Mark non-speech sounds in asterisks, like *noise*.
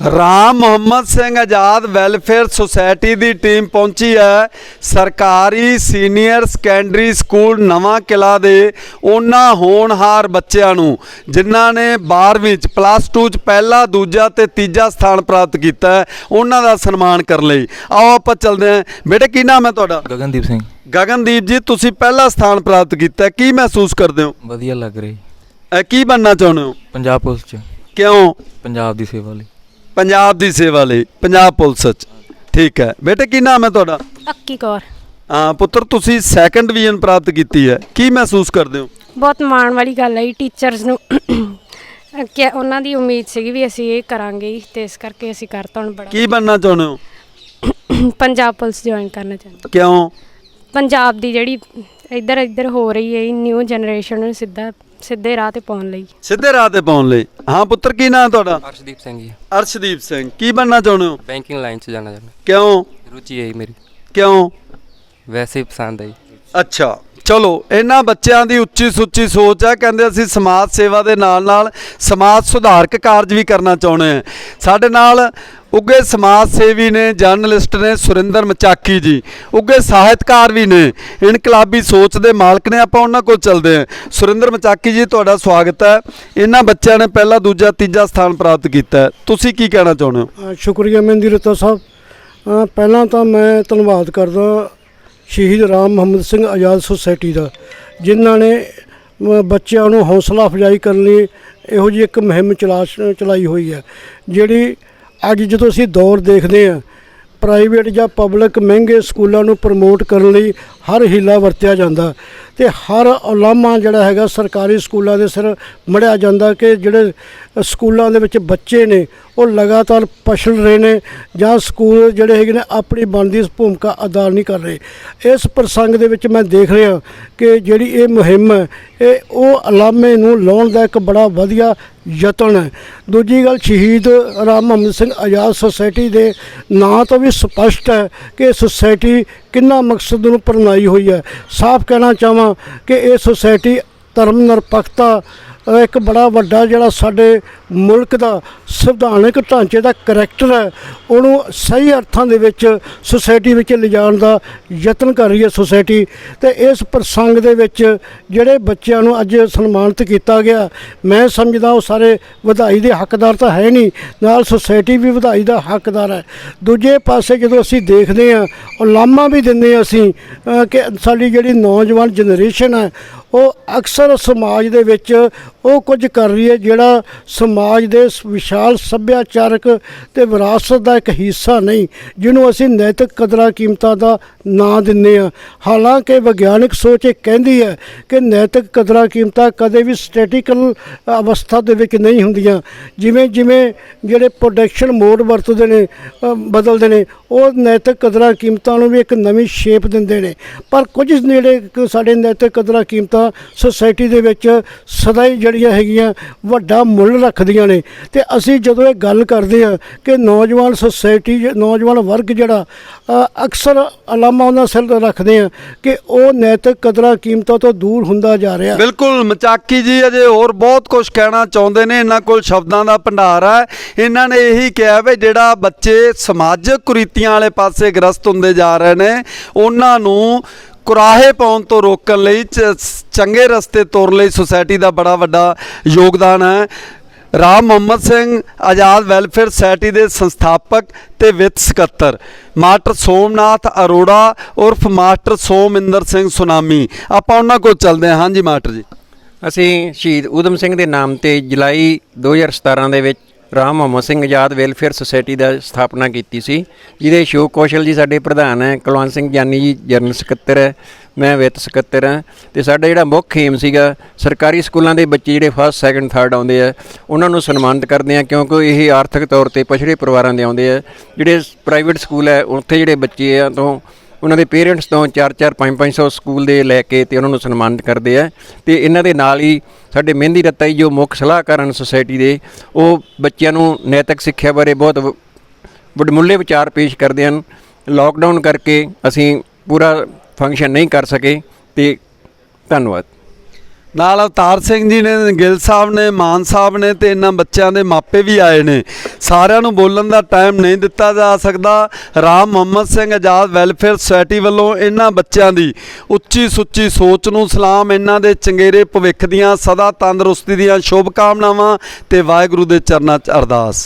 Ram Muhammad Singh Azad welfare society ਦੀ team ਪਹੁੰਚੀ ਹੈ। ਸਰਕਾਰੀ ਸੀਨੀਅਰ ਸੈਕੰਡਰੀ ਸਕੂਲ ਨਵਾਂ ਕਿਲਾ ਦੇ ਉਹਨਾਂ ਹੋਣਹਾਰ ਬੱਚਿਆਂ ਨੂੰ ਜਿਨ੍ਹਾਂ ਨੇ 12ਵੀਂ ਚ ਪਲੱਸ 2 ਚ ਪਹਿਲਾ ਦੂਜਾ ਤੇ ਤੀਜਾ ਸਥਾਨ ਪ੍ਰਾਪਤ ਕੀਤਾ ਉਹਨਾਂ ਦਾ ਸਨਮਾਨ ਕਰਨ ਲਈ। ਆਓ ਆਪਾਂ ਚੱਲਦੇ ਹਾਂ। ਬੇਟੇ ਕੀ ਨਾਮ ਹੈ ਤੁਹਾਡਾ? ਗਗਨਦੀਪ ਸਿੰਘ। ਗਗਨਦੀਪ ਜੀ ਤੁਸੀਂ ਪਹਿਲਾ ਸਥਾਨ ਪ੍ਰਾਪਤ ਕੀਤਾ। ਕੀ ਮਹਿਸੂਸ ਕਰਦੇ ਹੋ? ਵਧੀਆ ਲੱਗ ਰਹੀ ਕੀ ਬਣਨਾ ਚਾਹੁੰਦੇ ਹੋ? ਪੰਜਾਬ ਪੁਲਿਸ ਚ। ਕਿਉਂ? ਪੰਜਾਬ ਦੀ ਸੇਵਾ ਲਈ। ਪੰਜਾਬ ਦੀ ਸੇਵਾ ਲਈ ਪੰਜਾਬ ਪੁਲਿਸ ਚ ਠੀਕ ਹੈ। ਬੇਟੇ ਕੀ ਨਾਮ ਹੈ ਤੁਹਾਡਾ? ਅੱਕੀ ਕੌਰ। ਹਾਂ ਪੁੱਤਰ ਤੁਸੀਂ ਸੈਕੰਡ ਡਿਵੀਜ਼ਨ ਪ੍ਰਾਪਤ ਕੀਤੀ ਹੈ। ਕੀ ਮਹਿਸੂਸ ਕਰਦੇ ਹੋ? ਬਹੁਤ ਮਾਣ ਵਾਲੀ ਗੱਲ ਹੈ ਟੀਚਰਸ ਨੂੰ *coughs* ਕਿ ਉਹਨਾਂ ਦੀ ਉਮੀਦ ਸੀਗੀ ਵੀ ਅਸੀਂ ਇਹ ਕਰਾਂਗੇ ਤੇ ਇਸ ਕਰਕੇ ਅਸੀਂ ਕਰਤਾ ਹੁਣ ਬੜਾ। ਕੀ ਬਣਨਾ ਚਾਹੁੰਦੇ ਹੋ? *coughs* ਪੰਜਾਬ ਪੁਲਿਸ ਜੁਆਇਨ ਕਰਨਾ ਚਾਹੁੰਦੇ ਕਿਉਂ? ਪੰਜਾਬ ਦੀ ਜਿਹੜੀ ਇੱਧਰ ਇੱਧਰ ਹੋ ਰਹੀ ਹੈ ਨਿਊ ਜਨਰੇਸ਼ਨ ਨੂੰ ਸਿੱਧਾ ਸਿੱਧੇ ਰਾਹ ਤੇ ਪਾਉਣ ਲਈ। ਸਿੱਧੇ ਰਾਹ ਤੇ ਪਾਉਣ ਲਈ। ਹਾਂ ਪੁੱਤਰ ਕੀ ਨਾਮ ਤੁਹਾਡਾ? ਅਰਸ਼ਦੀਪ ਸਿੰਘ ਜੀ। ਅਰਸ਼ਦੀਪ ਸਿੰਘ। ਕੀ ਬਣਨਾ ਚਾਹੁੰਦੇ ਹੋ? ਬੈਂਕਿੰਗ ਲਾਈਨ 'ਚ ਜਾਣਾ ਚਾਹੁੰਦਾ। ਕਿਉਂ? ਰੁਚੀ ਹੈ ਜੀ ਮੇਰੀ। ਕਿਉਂ? ਵੈਸੇ ਹੀ ਪਸੰਦ ਹੈ ਜੀ। ਅੱਛਾ। ਚਲੋ, ਇਹਨਾਂ ਬੱਚਿਆਂ ਦੀ ਉੱਚੀ ਸੁੱਚੀ ਸੋਚ ਹੈ, ਕਹਿੰਦੇ ਅਸੀਂ ਸਮਾਜ ਸੇਵਾ ਦੇ ਨਾਲ ਨਾਲ ਸਮਾਜ ਸੁਧਾਰਕ ਕਾਰਜ ਵੀ ਕਰਨਾ ਚਾਹੁੰਦੇ ਹਾਂ। ਸਾਡੇ ਨਾਲ ਉੱਗੇ ਸਮਾਜ ਸੇਵੀ ਨੇ, ਜਰਨਲਿਸਟ ਨੇ ਸੁਰਿੰਦਰ ਮਚਾਕੀ ਜੀ ਉੱਗੇ ਸਾਹਿਤਕਾਰ ਵੀ ਨੇ, ਇਨਕਲਾਬੀ ਸੋਚ ਦੇ ਮਾਲਕ ਨੇ, ਆਪਾਂ ਉਹਨਾਂ ਕੋਲ ਚੱਲਦੇ ਹਾਂ। ਸੁਰਿੰਦਰ ਮਚਾਕੀ ਜੀ, ਤੁਹਾਡਾ ਸਵਾਗਤ ਹੈ। ਇਹਨਾਂ ਬੱਚਿਆਂ ਨੇ ਪਹਿਲਾ, ਦੂਜਾ, ਤੀਜਾ ਸਥਾਨ ਪ੍ਰਾਪਤ ਕੀਤਾ ਤੁਸੀਂ ਕੀ ਕਹਿਣਾ ਚਾਹੁੰਦੇ ਹੋ? ਸ਼ੁਕਰੀਆ ਮਹਿੰਦੀ ਰਤਾ ਸਾਹਿਬ। ਪਹਿਲਾਂ ਤਾਂ ਮੈਂ ਧੰਨਵਾਦ ਕਰਦਾ ਸ਼ਹੀਦ ਰਾਮ ਮੁਹੰਮਦ ਸਿੰਘ ਆਜ਼ਾਦ ਸੁਸਾਇਟੀ ਦਾ, ਜਿਨ੍ਹਾਂ ਨੇ ਬੱਚਿਆਂ ਨੂੰ ਹੌਸਲਾ ਅਫਜ਼ਾਈ ਕਰਨ ਲਈ ਇਹੋ ਜਿਹੀ ਇੱਕ ਮੁਹਿੰਮ ਚਲਾ, ਚਲਾਈ ਹੋਈ ਹੈ, ਜਿਹੜੀ ਅੱਜ ਜਦੋਂ ਅਸੀਂ ਦੌਰ ਦੇਖਦੇ ਹਾਂ ਪ੍ਰਾਈਵੇਟ ਜਾਂ ਪਬਲਿਕ ਮਹਿੰਗੇ ਸਕੂਲਾਂ ਨੂੰ ਪ੍ਰਮੋਟ ਕਰਨ ਲਈ ਹਰ ਹੀਲਾ ਵਰਤਿਆ ਜਾਂਦਾ। ਤੇ ਹਰ ਉਲਾਮਾ ਜਿਹੜਾ ਹੈਗਾ ਸਰਕਾਰੀ ਸਕੂਲਾਂ ਦੇ ਸਿਰ ਮੜਿਆ ਜਾਂਦਾ ਕਿ ਜਿਹੜੇ ਸਕੂਲਾਂ ਦੇ ਵਿੱਚ ਬੱਚੇ ਨੇ, ਉਹ ਲਗਾਤਾਰ ਪਛੜ ਰਹੇ ਨੇ ਜਾਂ ਸਕੂਲ ਜਿਹੜੇ ਹੈਗੇ ਨੇ ਆਪਣੀ ਬਣਦੀ ਭੂਮਿਕਾ ਅਦਾ ਨਹੀਂ ਕਰ ਰਹੇ। ਇਸ ਪ੍ਰਸੰਗ ਦੇ ਵਿੱਚ ਮੈਂ ਦੇਖ ਰਿਹਾ ਕਿ ਜਿਹੜੀ ਇਹ ਮੁਹਿੰਮ ਹੈ, ਇਹ ਉਹ ਉਲਾਮੇ ਨੂੰ ਲਾਉਣ ਦਾ ਇੱਕ ਬੜਾ ਵਧੀਆ ਯਤਨ ਹੈ। ਦੂਜੀ ਗੱਲ, ਸ਼ਹੀਦ ਰਾਮ ਮੁਹੰਮਦ ਸਿੰਘ ਆਜ਼ਾਦ ਸੁਸਾਇਟੀ ਦੇ ਨਾਂ ਤੋਂ ਵੀ ਸਪਸ਼ਟ ਹੈ ਕਿ ਸੁਸਾਇਟੀ ਕਿੰਨਾ ਮਕਸਦ ਨੂੰ ਪਰਨਾਈ ਹੋਈ ਹੈ। ਸਾਫ਼ ਕਹਿਣਾ ਚਾਹਾਂ ਕਿ ਇਹ ਸੁਸਾਇਟੀ ਧਰਮ ਨਿਰਪੱਖਤਾ ਇੱਕ ਬੜਾ ਵੱਡਾ ਜਿਹੜਾ ਸਾਡੇ ਮੁਲਕ ਦਾ ਸੰਵਿਧਾਨਕ ਢਾਂਚੇ ਦਾ ਕਰੈਕਟਰ ਹੈ, ਉਹਨੂੰ ਸਹੀ ਅਰਥਾਂ ਦੇ ਵਿੱਚ ਸੁਸਾਇਟੀ ਵਿੱਚ ਲਿਜਾਣ ਦਾ ਯਤਨ ਕਰ ਰਹੀ ਹੈ ਸੁਸਾਇਟੀ ਤੇ ਇਸ ਪ੍ਰਸੰਗ ਦੇ ਵਿੱਚ ਜਿਹੜੇ ਬੱਚਿਆਂ ਨੂੰ ਅੱਜ ਸਨਮਾਨਿਤ ਕੀਤਾ ਗਿਆ, ਮੈਂ ਸਮਝਦਾ ਉਹ ਸਾਰੇ ਵਧਾਈ ਦੇ ਹੱਕਦਾਰ ਤਾਂ ਹੈ ਨਹੀਂ, ਨਾਲ ਸੁਸਾਇਟੀ ਵੀ ਵਧਾਈ ਦਾ ਹੱਕਦਾਰ ਹੈ। ਦੂਜੇ ਪਾਸੇ ਜਦੋਂ ਅਸੀਂ ਦੇਖਦੇ ਹਾਂ ਉਲਾਮਾ ਵੀ ਦਿੰਦੇ ਹਾਂ ਅਸੀਂ ਕਿ ਸਾਡੀ ਜਿਹੜੀ ਨੌਜਵਾਨ ਜਨਰੇਸ਼ਨ ਹੈ, ਉਹ ਅਕਸਰ ਸਮਾਜ ਦੇ ਵਿੱਚ ਉਹ ਕੁਝ ਕਰ ਰਹੀ ਹੈ ਜਿਹੜਾ ਸਮਾਜ ਦੇ ਵਿਸ਼ਾਲ ਸੱਭਿਆਚਾਰਕ ਤੇ ਵਿਰਾਸਤ ਦਾ ਇੱਕ ਹਿੱਸਾ ਨਹੀਂ, ਜਿਹਨੂੰ ਅਸੀਂ ਨੈਤਿਕ ਕਦਰਾਂ ਕੀਮਤਾਂ ਦਾ ਨਾਂ ਦਿੰਦੇ ਆ। ਹਾਲਾਂਕਿ ਵਿਗਿਆਨਕ ਸੋਚ ਇਹ ਕਹਿੰਦੀ ਹੈ ਕਿ ਨੈਤਿਕ ਕਦਰਾਂ ਕੀਮਤਾਂ ਕਦੇ ਵੀ ਸਟੈਟਿਕਲ ਅਵਸਥਾ ਦੇ ਵਿੱਚ ਨਹੀਂ ਹੁੰਦੀਆਂ। ਜਿਵੇਂ ਜਿਵੇਂ ਜਿਹੜੇ ਪ੍ਰੋਡਕਸ਼ਨ ਮੋਡ ਵਰਤਦੇ ਨੇ ਬਦਲਦੇ ਨੇ, ਉਹ ਨੈਤਿਕ ਕਦਰਾਂ ਕੀਮਤਾਂ ਨੂੰ ਵੀ ਇੱਕ ਨਵੀਂ ਸ਼ੇਪ ਦਿੰਦੇ ਨੇ। ਪਰ ਕੁਝ ਨੇੜੇ ਸਾਡੇ ਨੈਤਿਕ ਕਦਰਾਂ ਕੀਮਤਾਂ ਸੁਸਾਇਟੀ ਦੇ ਵਿੱਚ ਸਦਾ ਹੀ ਜਿਹੜੀਆਂ ਹੈਗੀਆਂ, ਵੱਡਾ ਮੁੱਲ ਰੱਖਦੀਆਂ ਨੇ। ਤੇ ਅਸੀਂ ਜਦੋਂ ਇਹ ਗੱਲ ਕਰਦੇ ਹਾਂ ਕਿ ਨੌਜਵਾਨ ਸੁਸਾਇਟੀ ਜ- ਨੌਜਵਾਨ ਵਰਗ ਜਿਹੜਾ ਅਕਸਰ ਅਲਾਮਾ ਉਹਨਾਂ ਸਿਰ ਤੇ ਰੱਖਦੇ ਆ ਕਿ ਉਹ ਨੈਤਿਕ ਕਦਰਾਂ ਕੀਮਤਾਂ ਤੋਂ ਦੂਰ ਹੁੰਦਾ ਜਾ ਰਿਹਾ। ਬਿਲਕੁਲ, ਮਚਾਕੀ ਜੀ ਅਜੇ ਹੋਰ ਬਹੁਤ ਕੁਝ ਕਹਿਣਾ ਚਾਹੁੰਦੇ ਨੇ। ਇਹਨਾਂ ਕੋਲ ਸ਼ਬਦਾਂ ਦਾ ਭੰਡਾਰ ਹੈ। ਇਹਨਾਂ ਨੇ ਇਹੀ ਕਿਹਾ ਵੀ ਜਿਹੜਾ ਬੱਚੇ ਸਮਾਜਿਕ ਕੁਰੀਤੀਆਂ ਵਾਲੇ ਪਾਸੇ ਗ੍ਰਸਤ ਹੁੰਦੇ ਜਾ ਰਹੇ ਨੇ, ਉਹਨਾਂ ਨੂੰ ਕੁਰਾਹੇ ਪਾਉਣ ਤੋਂ ਰੋਕਣ ਲਈ ਚੰਗੇ ਰਸਤੇ ਤੋਰਨ ਲਈ ਸੁਸਾਇਟੀ ਦਾ ਬੜਾ ਵੱਡਾ ਯੋਗਦਾਨ ਹੈ। ਰਾਮ ਮੁਹੰਮਦ ਸਿੰਘ ਆਜ਼ਾਦ ਵੈਲਫੇਅਰ ਸੁਸਾਇਟੀ ਦੇ ਸੰਸਥਾਪਕ ਤੇ ਵਿੱਤ ਸਕੱਤਰ, ਮਾਸਟਰ ਸੋਮਨਾਥ ਅਰੋੜਾ ਉਰਫ ਮਾਸਟਰ ਸੋਮਿੰਦਰ ਸਿੰਘ ਸੁਨਾਮੀ। ਆਪਾਂ ਉਹਨਾਂ ਕੋਲ ਚੱਲਦੇ ਹਾਂ। ਹਾਂਜੀ ਮਾਸਟਰ ਜੀ। ਅਸੀਂ ਸ਼ਹੀਦ ਊਧਮ ਸਿੰਘ ਦੇ ਨਾਮ ਤੇ ਜੁਲਾਈ 2017 ਦੇ ਵਿੱਚ ਰਾਮ ਮੁਹੰਮਦ ਸਿੰਘ ਆਜ਼ਾਦ ਵੈਲਫੇਅਰ ਸੁਸਾਇਟੀ ਦਾ ਸਥਾਪਨਾ ਕੀਤੀ ਸੀ। ਜਿਹਦੇ ਸ਼ੋਕ ਕੌਸ਼ਲ ਜੀ ਸਾਡੇ ਪ੍ਰਧਾਨ ਹੈ, ਕੁਲਵੰਤ ਸਿੰਘ ਜਾਨੀ ਜੀ ਜਨਰਲ ਸਕੱਤਰ ਹੈ, ਮੈਂ ਵਿੱਤ ਸਕੱਤਰ ਹਾਂ। ਤੇ ਸਾਡਾ ਜਿਹੜਾ ਮੁੱਖ ਏਮ ਸੀਗਾ, ਸਰਕਾਰੀ ਸਕੂਲਾਂ ਦੇ ਬੱਚੇ ਜਿਹੜੇ ਫਸਟ ਸੈਕੰਡ ਥਰਡ ਆਉਂਦੇ ਆ, ਉਹਨਾਂ ਨੂੰ ਸਨਮਾਨਿਤ ਕਰਦੇ ਆ ਕਿਉਂਕਿ ਇਹ ਆਰਥਿਕ ਤੌਰ ਤੇ ਪਛੜੇ ਪਰਿਵਾਰਾਂ ਦੇ ਆਉਂਦੇ ਆ। ਜਿਹੜੇ ਪ੍ਰਾਈਵੇਟ ਸਕੂਲ ਹੈ, ਉੱਥੇ ਜਿਹੜੇ ਬੱਚੇ ਆ ਤੋਂ ਉਹਨਾਂ ਦੇ ਪੇਰੈਂਟਸ ਤੋਂ 4-4 5-500 ਸਕੂਲ ਦੇ ਲੈ ਕੇ ਤੇ ਉਹਨਾਂ ਨੂੰ ਸਨਮਾਨਿਤ ਕਰਦੇ ਆ। ਤੇ ਇਹਨਾਂ ਦੇ ਨਾਲ ਹੀ ਸਾਡੇ ਮਹਿੰਦੀ ਰੱਤਾ ਜੀ ਜੋ ਮੁੱਖ ਸਲਾਹਕਾਰ ਹਨ ਸੁਸਾਇਟੀ ਦੇ, ਉਹ ਬੱਚਿਆਂ ਨੂੰ ਨੈਤਿਕ ਸਿੱਖਿਆ ਬਾਰੇ ਬਹੁਤ ਵ- ਵਡਮੁੱਲੇ ਵਿਚਾਰ ਪੇਸ਼ ਕਰਦੇ ਹਨ। ਲਾਕਡਾਊਨ ਕਰਕੇ ਅਸੀਂ ਪੂਰਾ ਫੰਕਸ਼ਨ ਨਹੀਂ ਕਰ ਸਕੇ ਤੇ ਧੰਨਵਾਦ। ਨਾਲ ਅਵਤਾਰ ਸਿੰਘ ਜੀ ਨੇ, ਗਿੱਲ ਸਾਹਿਬ ਨੇ, ਮਾਨ ਸਾਹਿਬ ਨੇ ਤੇ ਇਹਨਾਂ ਬੱਚਿਆਂ ਦੇ ਮਾਪੇ ਵੀ ਆਏ ਨੇ। ਸਾਰਿਆਂ ਨੂੰ ਬੋਲਣ ਦਾ ਟਾਈਮ ਨਹੀਂ ਦਿੱਤਾ ਜਾ ਸਕਦਾ। ਰਾਮ ਮੁਹੰਮਦ ਸਿੰਘ ਆਜ਼ਾਦ ਵੈਲਫੇਅਰ ਸੁਸਾਇਟੀ ਵੱਲੋਂ ਇਹਨਾਂ ਬੱਚਿਆਂ ਦੀ ਉੱਚੀ ਸੁੱਚੀ ਸੋਚ ਨੂੰ ਸਲਾਮ, ਇਹਨਾਂ ਦੇ ਚੰਗੇਰੇ ਭਵਿੱਖ ਦੀਆਂ ਸਦਾ ਤੰਦਰੁਸਤੀ ਦੀਆਂ ਸ਼ੁਭ ਕਾਮਨਾਵਾਂ ਤੇ ਵਾਹਿਗੁਰੂ ਦੇ ਚਰਨਾਂ 'ਚ ਅਰਦਾਸ।